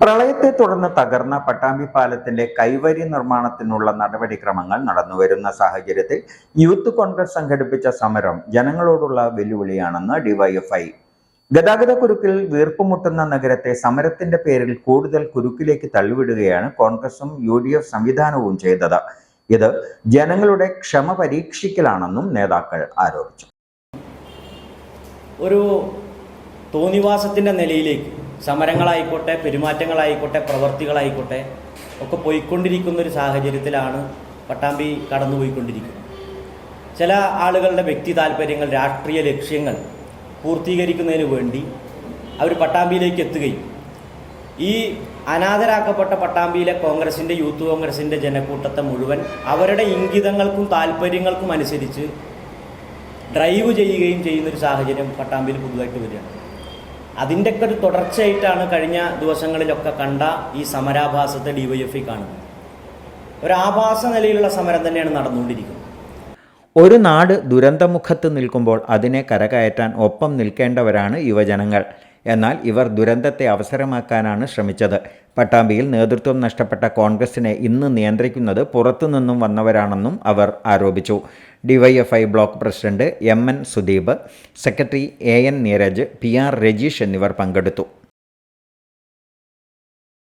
പ്രളയത്തെ തുടർന്ന് തകർന്ന പട്ടാമ്പി പാലത്തിന്റെ കൈവരി നിർമ്മാണത്തിനുള്ള നടപടിക്രമങ്ങൾ നടന്നുവരുന്ന സാഹചര്യത്തിൽ യൂത്ത് കോൺഗ്രസ് സംഘടിപ്പിച്ച സമരം ജനങ്ങളോടുള്ള വെല്ലുവിളിയാണെന്ന് ഡിവൈഎഫ്ഐ. ഗതാഗത കുരുക്കിൽ വീർപ്പുമുട്ടുന്ന നഗരത്തെ സമരത്തിന്റെ പേരിൽ കൂടുതൽ കുരുക്കിലേക്ക് തള്ളിവിടുകയാണ് കോൺഗ്രസും യു ഡി എഫ് സംവിധാനവും ചെയ്തത്. ഇത് ജനങ്ങളുടെ ക്ഷമ പരീക്ഷിക്കലാണെന്നും നേതാക്കൾ ആരോപിച്ചു. ഒരു തോന്നിവാസത്തിന്റെ നിലയിലേക്ക് സമരങ്ങളായിക്കോട്ടെ പെരുമാറ്റങ്ങളായിക്കോട്ടെ പ്രവർത്തികളായിക്കോട്ടെ ഒക്കെ പോയിക്കൊണ്ടിരിക്കുന്ന ഒരു സാഹചര്യത്തിലാണ് പട്ടാമ്പി കടന്നുപോയിക്കൊണ്ടിരിക്കുന്നത്. ചില ആളുകളുടെ വ്യക്തി താല്പര്യങ്ങൾ രാഷ്ട്രീയ ലക്ഷ്യങ്ങൾ പൂർത്തീകരിക്കുന്നതിന് വേണ്ടി അവർ പട്ടാമ്പിയിലേക്ക് എത്തുകയും ഈ അനാഥരാക്കപ്പെട്ട പട്ടാമ്പിയിലെ കോൺഗ്രസിന്റെ യൂത്ത് കോൺഗ്രസിന്റെ ജനക്കൂട്ടത്തെ മുഴുവൻ അവരുടെ ഇംഗിതങ്ങൾക്കും താല്പര്യങ്ങൾക്കും അനുസരിച്ച് ഡ്രൈവ് ചെയ്യുകയും ചെയ്യുന്നൊരു സാഹചര്യം പട്ടാമ്പിയിൽ പുതുതായിട്ട് വരികയാണ്. അതിന്റെയൊക്കെ ഒരു തുടർച്ചയായിട്ടാണ് കഴിഞ്ഞ ദിവസങ്ങളിലൊക്കെ കണ്ട ഈ സമരാഭാസത്തെ ഡിവൈഎഫ്ഐ കാണുന്നത്. ഒരു ആഭാസ നിലയിലുള്ള സമരം തന്നെയാണ് നടന്നുകൊണ്ടിരിക്കുന്നത്. ഒരു നാട് ദുരന്തമുഖത്ത് നിൽക്കുമ്പോൾ അതിനെ കരകയറ്റാൻ ഒപ്പം നിൽക്കേണ്ടവരാണ് യുവജനങ്ങൾ. എന്നാൽ ഇവർ ദുരന്തത്തെ അവസരമാക്കാനാണ് ശ്രമിച്ചത്. പട്ടാമ്പിയിൽ നേതൃത്വം നഷ്ടപ്പെട്ട കോൺഗ്രസിനെ ഇന്ന് നിയന്ത്രിക്കുന്നത് പുറത്തുനിന്നും വന്നവരാണെന്നും അവർ ആരോപിച്ചു. DYFI block president M N Sudeep secretary A N Neeraj P R Rajeesh എന്നിവർ പങ്കെടുത്തു.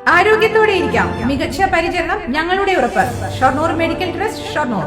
ആരോഗ്യത്തോടെ ഇരിക്കാം മികച്ച പരിചരണം ഞങ്ങളുടെ ഉറപ്പ്. Shoranur medical trust Shoranur.